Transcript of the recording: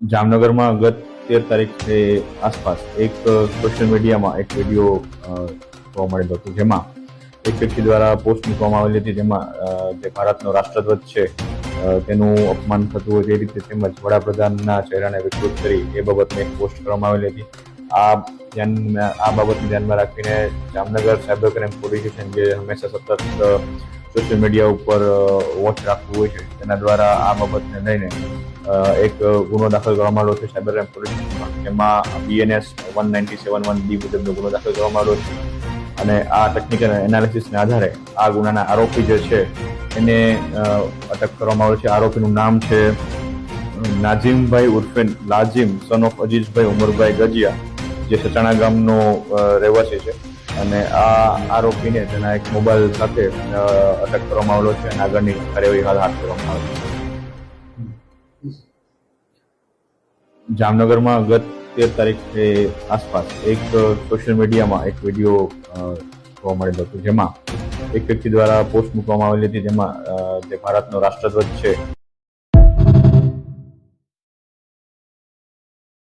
જામનગરમાં ગત તેર તારીખે આસપાસ એક સોશિયલ મીડિયામાં એક વીડિયો જોવા મળેલો હતો. જેમાં એક વ્યક્તિ દ્વારા પોસ્ટ મૂકવામાં આવેલી હતી. જેમાં જે ભારતનો રાષ્ટ્રધ્વજ છે તેનું અપમાન થતું હોય તે રીતે તેમજ વડાપ્રધાનના ચહેરાને વિકૃત કરી એ બાબતને એક પોસ્ટ કરવામાં આવેલી હતી. આ ધ્યાન, આ બાબતને ધ્યાનમાં રાખીને Jamnagar cyber crime police station જે હંમેશા સતત સોશિયલ મીડિયા ઉપર વોચ રાખવું હોય છે, તેના દ્વારા આ બાબતને લઈને એક ગુનો દાખલ કરવામાં આવ્યો છે સાયબર ક્રાઇમ પોલીસ સ્ટેશનમાં જેમાં BNS one ninety seven one D મુજબનો ગુનો દાખલ કરવામાં આવ્યો છે. અને આ ટેકનિકલ એનાલિસિસને આધારે આ ગુનાના આરોપી જે છે, એને અટક કરવામાં આવ્યો છે. આરોપીનું નામ છે નાજીમભાઈ ઉર્ફે લાજીમ સન ઓફ અજીઝભાઈ ઉમરભાઈ ગજિયા. જે સચાણા ગામનો રહેવાસી છે. અને આ આરોપીને તેના એક મોબાઈલ સાથે અટક કરવામાં આવેલો છે અને આગળની કાર્યવાહી હાલ હાથ ધરવામાં આવે છે. જામનગરમાં ગત તેર તારીખે આસપાસ એક સોશિયલ મીડિયામાં એક વીડિયો જોવા મળેલો હતો જેમાં એક વ્યક્તિ દ્વારા પોસ્ટ મૂકવામાં આવેલી હતી જેમાં જે ભારતનો રાષ્ટ્રધ્વજ છે.